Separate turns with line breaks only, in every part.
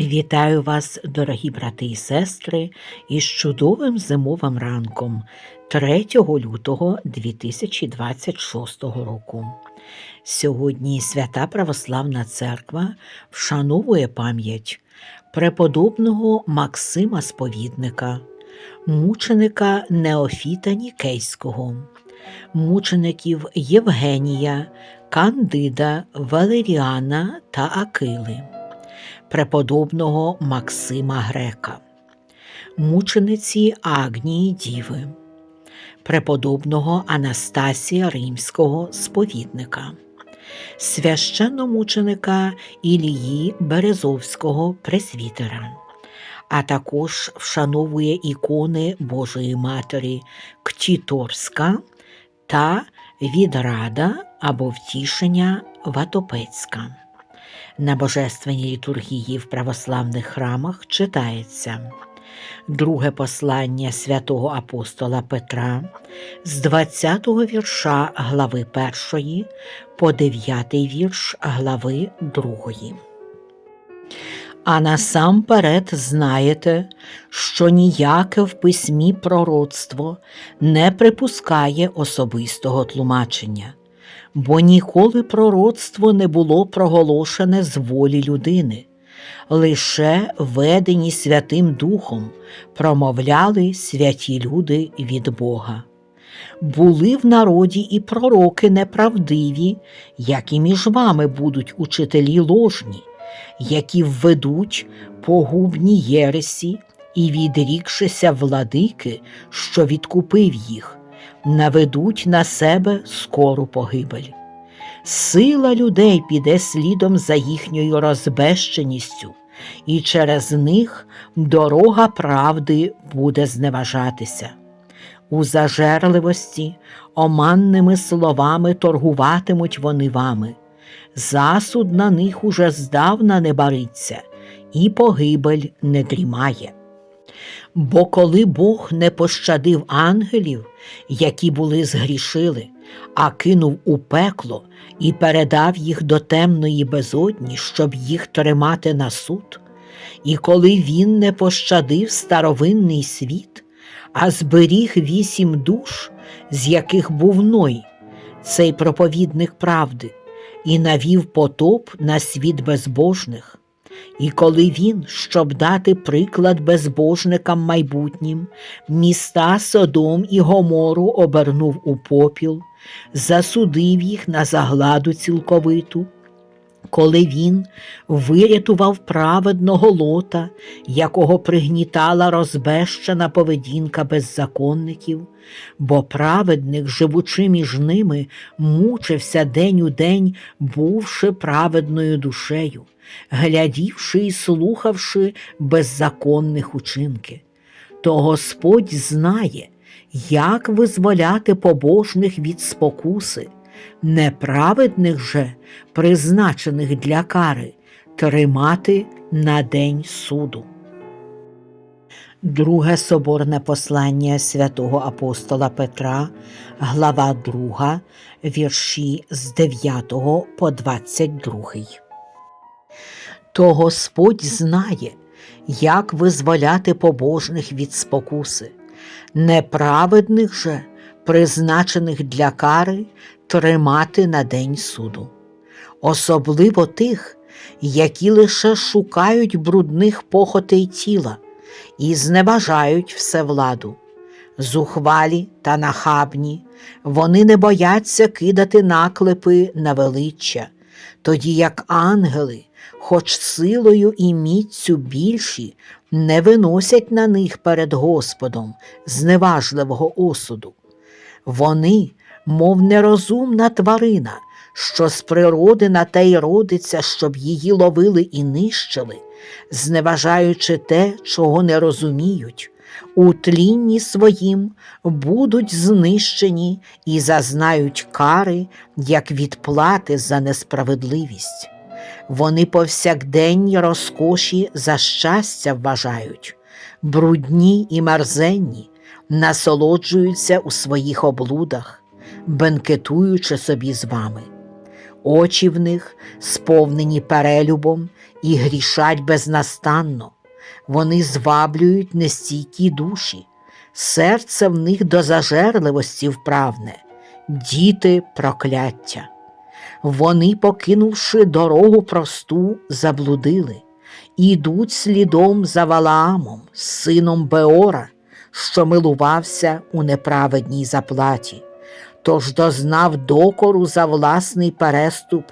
Вітаю вас, дорогі брати і сестри, із чудовим зимовим ранком 3 лютого 2026 року. Сьогодні Свята Православна Церква вшановує пам'ять преподобного Максима Сповідника, мученика Неофіта Нікейського, мучеників Євгенія, Кандида, Валеріана та Акили преподобного Максима Грека, мучениці Агнії Діви, преподобного Анастасія Римського сповідника, священномученика Ілії Березовського пресвітера, а також вшановує ікони Божої Матері Ктіторська та Відрада або Втішення Ватопецька. На божественній літургії в православних храмах читається друге послання святого апостола Петра з 20-го вірша глави 1 по 9 вірш глави 2. А насамперед знаєте, що ніяке в письмі пророцтво не припускає особистого тлумачення бо ніколи пророцтво не було проголошене з волі людини, лише ведені Святим Духом промовляли святі люди від Бога. Були в народі і пророки неправдиві, як і між вами будуть учителі ложні, які введуть погубні єресі і, відрікшися владики, що відкупив їх, наведуть на себе скору погибель. Сила людей піде слідом за їхньою розбещеністю, і через них дорога правди буде зневажатися. У зажерливості, оманними словами торгуватимуть вони вами. Засуд на них уже здавна не бариться, і погибель не дрімає. Бо коли Бог не пощадив ангелів, які були згрішили, а кинув у пекло і передав їх до темної безодні, щоб їх тримати на суд, і коли він не пощадив старовинний світ, а зберіг вісім душ, з яких був Ной, цей проповідник правди, і навів потоп на світ безбожних. І коли він, щоб дати приклад безбожникам майбутнім, міста Содом і Гомору обернув у попіл, засудив їх на загладу цілковиту, коли він вирятував праведного лота, якого пригнітала розбещена поведінка беззаконників, бо праведник, живучи між ними, мучився день у день, бувши праведною душею глядівши і слухавши беззаконних учинки. То Господь знає, як визволяти побожних від спокуси, неправедних же, призначених для кари, тримати на день суду. Друге соборне послання святого апостола Петра, глава 2, вірші з 9 по 22 то Господь знає, як визволяти побожних від спокуси, неправедних же, призначених для кари, тримати на день суду, особливо тих, які лише шукають брудних похотей тіла і зневажають всевладу. Зухвалі та нахабні, вони не бояться кидати наклепи на величчя, тоді як ангели хоч силою і міцю більші, не виносять на них перед Господом зневажливого осуду. Вони, мов нерозумна тварина, що з природи на те й родиться, щоб її ловили і нищили, зневажаючи те, чого не розуміють, у тлінні своїм будуть знищені і зазнають кари, як відплати за несправедливість. Вони повсякденні розкоші за щастя вважають, брудні і мерзенні, насолоджуються у своїх облудах, бенкетуючи собі з вами. очі в них сповнені перелюбом і грішать безнастанно. Вони зваблюють нестійкі душі, серце в них до зажерливості вправне, діти прокляття. Вони, покинувши дорогу просту, заблудили, і йдуть слідом за Валаамом, сином Беора, що милувався у неправедній заплаті. Тож дознав докору за власний переступ,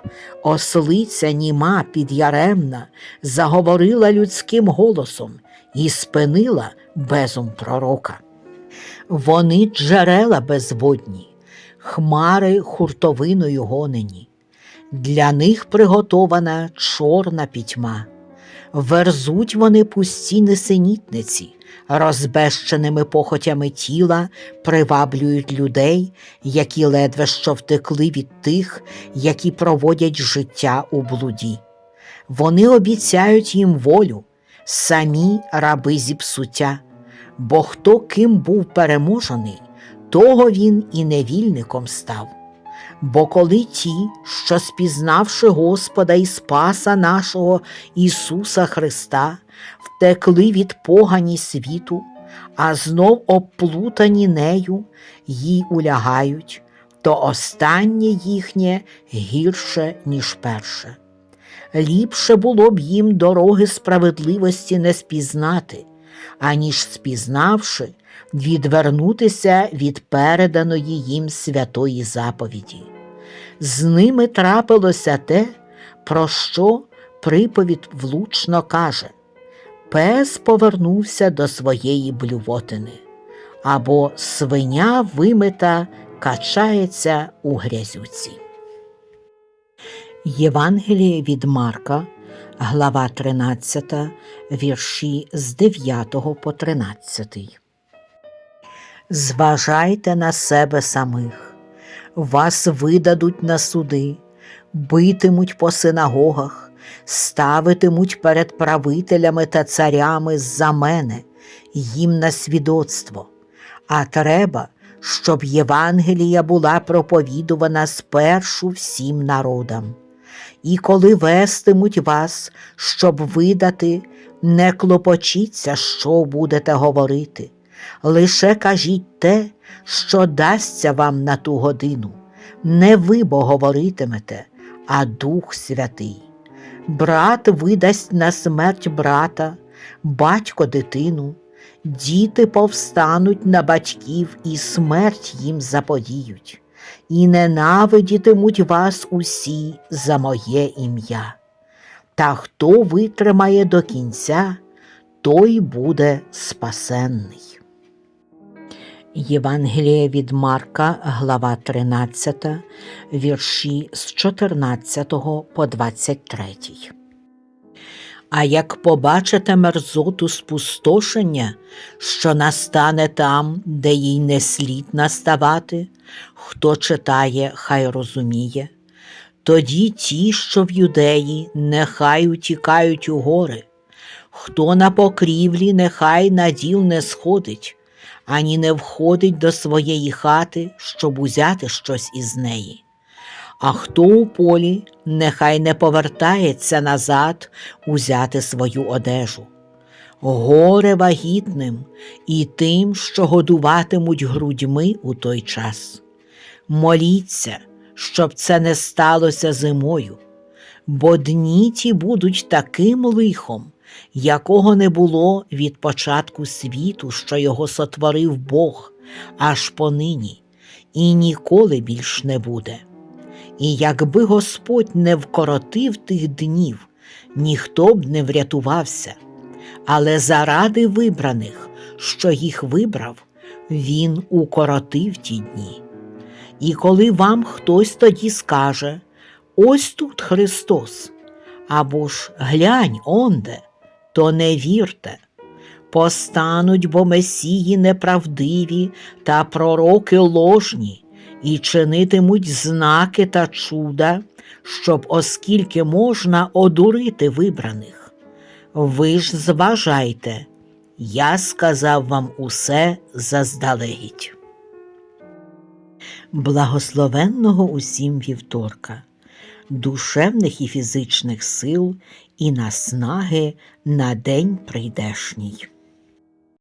ослиця німа підяремна, заговорила людським голосом і спинила безум пророка. Вони джерела безводні, хмари хуртовиною гонені, для них приготована чорна пітьма. Верзуть вони пусті несенітниці, розбещеними похотями тіла приваблюють людей, які ледве що втекли від тих, які проводять життя у блуді. Вони обіцяють їм волю, самі раби зіпсуття, бо хто ким був переможений, того він і невільником став. Бо коли ті, що спізнавши Господа і Спаса нашого Ісуса Христа, втекли від погані світу, а знов обплутані нею, їй улягають, то останнє їхнє гірше, ніж перше. Ліпше було б їм дороги справедливості не спізнати, аніж спізнавши, відвернутися від переданої їм святої заповіді. З ними трапилося те, про що приповідь влучно каже Пес повернувся до своєї блювотини, або свиня вимита качається у грязюці. Євангеліє від Марка, глава 13, вірші з 9 по 13. Зважайте на себе самих, вас видадуть на суди, битимуть по синагогах, ставитимуть перед правителями та царями за мене, їм на свідоцтво. А треба, щоб Євангелія була проповідувана спершу всім народам. І коли вестимуть вас, щоб видати, не клопочіться, що будете говорити. Лише кажіть те, що дасться вам на ту годину. Не ви бо говоритимете, а Дух Святий. Брат видасть на смерть брата, батько дитину, діти повстануть на батьків і смерть їм заподіють, і ненавидітимуть вас усі за моє ім'я. Та хто витримає до кінця, той буде спасенний. Євангеліє від Марка, глава 13, вірші з 14 по 23. А як побачите мерзоту спустошення, що настане там, де їй не слід наставати, хто читає, хай розуміє, тоді ті, що в юдеї, нехай утікають у гори, хто на покрівлі, нехай на діл не сходить ані не входить до своєї хати, щоб узяти щось із неї. А хто у полі, нехай не повертається назад узяти свою одежу. Горе вагітним і тим, що годуватимуть грудьми у той час. Моліться, щоб це не сталося зимою, бо дні ті будуть таким лихом, якого не було від початку світу, що його сотворив Бог аж понині, і ніколи більш не буде. І якби Господь не вкоротив тих днів, ніхто б не врятувався, але заради вибраних, що їх вибрав, Він укоротив ті дні. І коли вам хтось тоді скаже, ось тут Христос, або ж глянь онде, то не вірте. Постануть бо месії неправдиві та пророки ложні, і чинитимуть знаки та чуда, щоб, оскільки можна одурити вибраних. Ви ж зважайте, я сказав вам усе заздалегідь. Благословенного усім вівторка. душевних і фізичних сил і наснаги на день прийдешній.